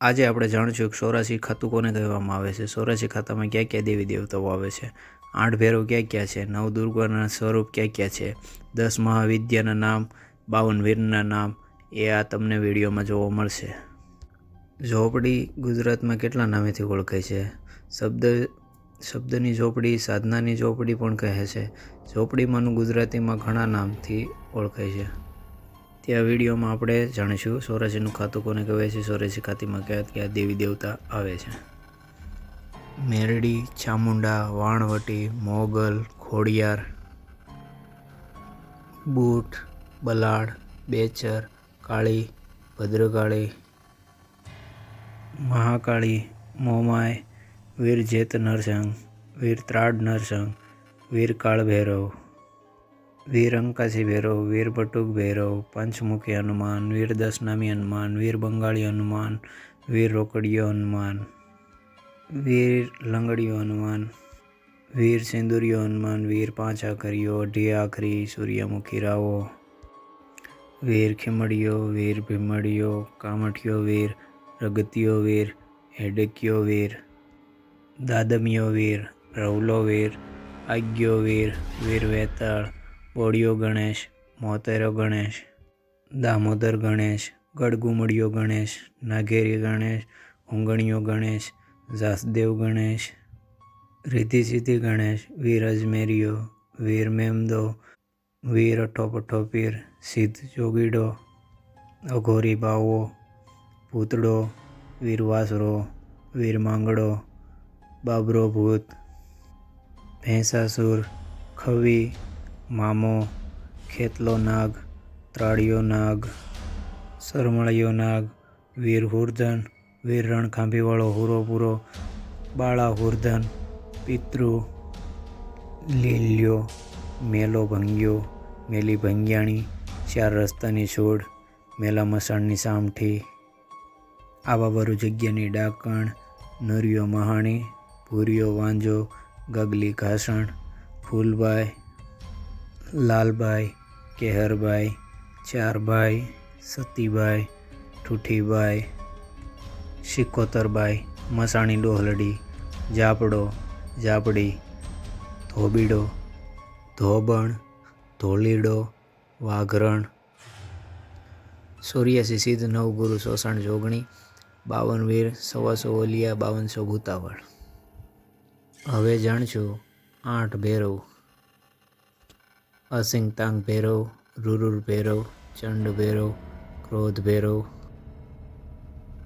આજે આપણે જાણીશું કે સોરાશી ખાતું કોને કહેવામાં આવે છે? સોરાશી ખાતામાં ક્યાં ક્યાં દેવી દેવતાઓ આવે છે? આઠ ભૈરવ ક્યાં ક્યાં છે? નવ દુર્ગાના સ્વરૂપ ક્યાં ક્યાં છે? દસ મહાવિદ્યાના નામ, બાવન વીરના નામ, એ આ તમને વિડીયોમાં જોવા મળશે. ઝોપડી ગુજરાતમાં કેટલા નામેથી ઓળખાય છે? શબ્દ, શબ્દની ઝોપડી સાધનાની ઝોપડી પણ કહે છે. ઝોપડીમાંનું ગુજરાતીમાં ઘણા નામથી ઓળખાય છે. ત્યાં વિડીયોમાં આપણે જાણીશું સોરાસીનું ખાતું કોને કહેવાય છે? સોરાસી ખાતીમાં કયા કયા દેવી દેવતા આવે છે? મેરડી, ચામુંડા, વાણવટી, મોગલ, ખોડિયાર, બૂટ, બલાડ, બેચર, કાળી, ભદ્રકાળી, મહાકાળી મોમાય વીર જેત નરસંગ વીર ત્રાડ નરસંગ વીર કાળ ભૈરવ વીર અંકાસી ભૈરવ વીર બટુક ભૈરવ, પંચમુખી હનુમાન વીર દશનામી હનુમાન વીર બંગાળી હનુમાન વીર રોકડીયો હનુમાન વીર લંગડીયો હનુમાન વીર સિંદુરિયો હનુમાન વીર પાંચ આખરીઓ અઢી આખરી સૂર્યમુખી રાવો વીર ખીમડીયો વીર ભીમડીયો કામઠિયો વીર, રગતિયો વીર, હેડકિયો વીર, દાદમિયો વીર, રવલો વીર આજ્ઞો વીર વીર વેતાળ બોડિયો ગણેશ, મોતેરો ગણેશ, દામોદર ગણેશ ગડગુમડિયો ગણેશ નાગેરી ગણેશ ઊંગણીયો ગણેશ, જાસદેવ ગણેશ રીધિ સિદ્ધિ ગણેશ વીર અજમેરિયો વીર મેમદો વીર અઠોપઠો પીર સિદ્ધ જોગીડો અઘોરી બાવો ભૂતડો વીર વાસરો વીર માંગડો બાબરો ભૂત ભેંસાસુર, ખવી મામો, ખેતલો નાગ, ત્રાળિયો નાગ, સરમળિયો નાગ, વીર હુરધન, વીર રણખાંભીવાળો હુરો પૂરો બાળા હુરધન, પિતૃ, લીલ્યો, મેલો ભંગ્યો, મેલી ભંગ્યાણી, ચાર રસ્તાની છોડ, મેલા મસાણની સામઠી, આવા બરુ જગ્યાની ડાકણ, નરિયો મહાણી, ભૂરિયો વાંજો, ગગલી ઘાસણ ફૂલભાઈ લાલભાઈ કેહરભાઈ ચારભાઈ સતીભાઈ ઠુઠીભાઈ શિકોતરભાઈ મસાણી ડોહલડી, જાપડો, જાપડી, ધોબીડો, ધોબણ, ધોલીડો, વાઘરણ. સોર્યાસી સિદ્ધ નવગુરુ શોષણ જોગણી, બાવન વીર, સવાસો ઓલિયા, બાવનસો ભૂતાવળ. હવે જાણશું આઠ ભૈરવ. અસિંગ ભેરો રૂરુર ભૈરવ, ચંડ ભૈરવ, ક્રોધ ભૈરવ,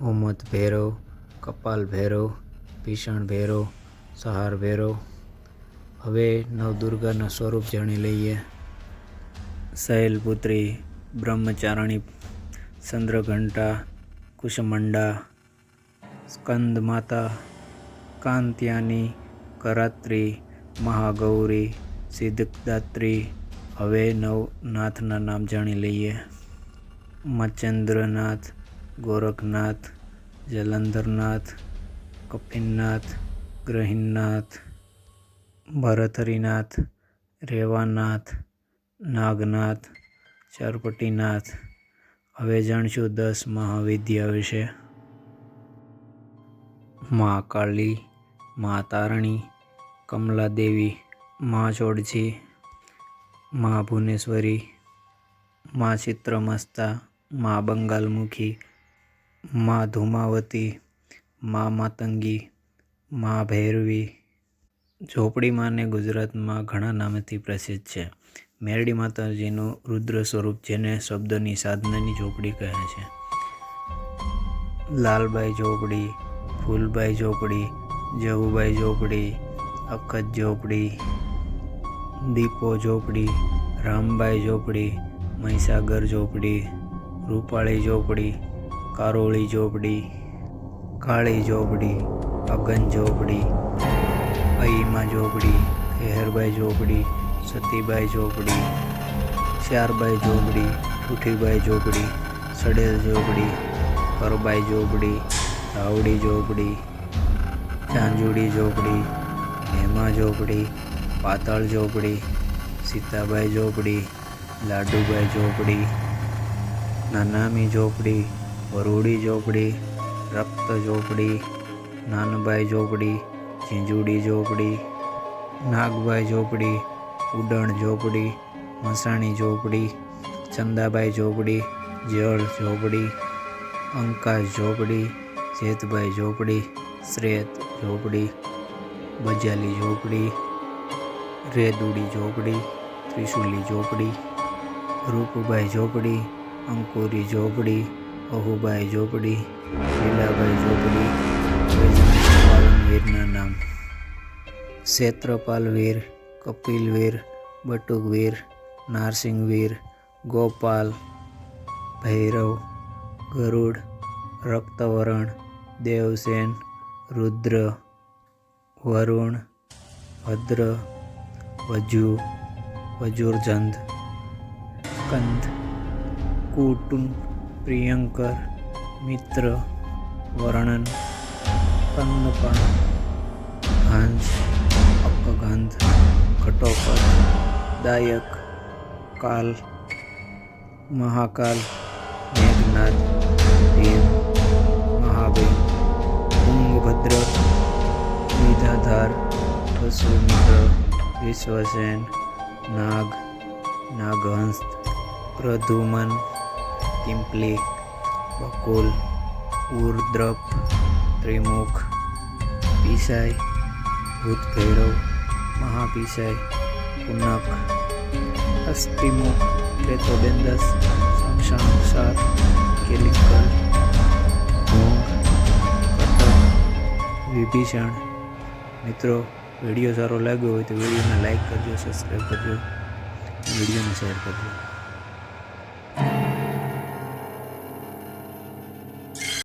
ઉમત ભૈરવ, કપાલ ભૈરવ, ભીષણ ભૈરવ, સહાર ભૈરવ. હવે નવદુર્ગાના સ્વરૂપ જાણી લઈએ. શૈલપુત્રી બ્રહ્મચારણી, ચંદ્રઘંટા, કુશમંડા સ્કંદ માતા કાંત્યાની, કરાત્રી, મહાગૌરી, સિદ્ધદાત્રી હવે નવનાથના નામ જાણી લઈએ. મચેન્દ્રનાથ, ગોરખનાથ, જલંધરનાથ કપિનનાથ ગ્રહીનાથ ભરથરીનાથ રેવાનાથ, નાગનાથ ચરપટીનાથ હવે જાણશું દસ મહાવિદ્યા વિશે. મા કાળી મા તારણી કમલા દેવી મા ચોડજી મા ભુવનેશ્વરી મા ચિત્રમસ્તા, મા બંગાલમુખી, મા ધુમાવતી, મા માતંગી, મા ભૈરવી. ઝોપડીમાંને ગુજરાતમાં ઘણા નામથી પ્રસિદ્ધ છે. મેરડી માતાજીનું રુદ્ર સ્વરૂપ જેને શબ્દની સાધનાની ઝોપડી કહે છે. લાલબાઈ ઝોપડી, ફૂલબાઈ ઝોપડી, જહુબાઈ ઝોપડી, અખત ઝોપડી. દીપો ઝોપડી, રામબાઈ ઝોપડી, મહીસાગર ઝોપડી, રૂપાળી ઝોપડી, કારોળી ઝોપડી, કાળી ઝોપડી, અગન ઝોપડી અહીમા ઝોપડી, ખેહરબાઈ ઝોપડી, સતીબાઈ ઝોપડી શ્યારભાઈ ઝોપડી ઠુઠીબાઈ ઝોપડી, સડેલ ઝોપડી, કરબાઈ ઝોપડી, રાવડી ઝોપડી ચાંજુડી ઝોપડી, હેમા ઝોપડી પાતાળ ઝોપડી સીતાબાઈ ઝોપડી લાડુબાઈ ઝોપડી નાનામી ઝોપડી વરુડી ઝોપડી રક્ત ઝોપડી નાનબાઈ ઝોપડી ઝીંઝુડી ઝોપડી નાગબાઈ ઝોપડી ઉડણ ઝોપડી મસાણી ઝોપડી ચંદાબાઈ ઝોપડી જળ ઝોપડી અંકાશ ઝોપડી જેતભાઈ ઝોપડી શ્રેત ઝોપડી બજાલી ઝોપડી રેદુડી ઝોપડી, ત્રિશુલી ઝોપડી, રૂપુભાઈ ઝોપડી, અંકુરી ઝોપડી, અહુભાઈ ઝોપડી, લીલાભાઈ ઝોપડી વીરના નામ. ક્ષેત્રપાલવીર કપિલવીર બટુકવીર નારસિંહવીર ગોપાલ, ભૈરવ, ગરુડ, રક્તવરણ, દેવસેન, રુદ્ર, વરુણ, ભદ્ર વજુ, વજુરજંદ, કંદ, કુટુંબ, પ્રિયંકર, મિત્ર, વર્ણન, કંદપણ હાંસ અપગંધ ઘટોપર દાયક, કાલ, મહાકાલ મેઘનાથ દેવ મહાબેન તુંગભદ્ર વિધાધાર વસુમિત્ર વિશ્વસેન નાગ, નાગહંસ, પ્રધુમન પિંપલી બકુલ, ઉર્દ્રપ, ત્રિમુખ, પીસાઈ, ભૂતભૈરવ, મહાપીસાઈ, પુનક, અસ્થિમુખ પ્રેતોબેન્દસ શમશાનુસાર કેલિકલ ભોંગ કટક વિભીષણ, મિત્રો વીડિયો સારો લાગ્યો હોય તો વિડીયોને લાઈક કરજો સબસ્ક્રાઈબ કરજો વિડીયોને શેર કરજો.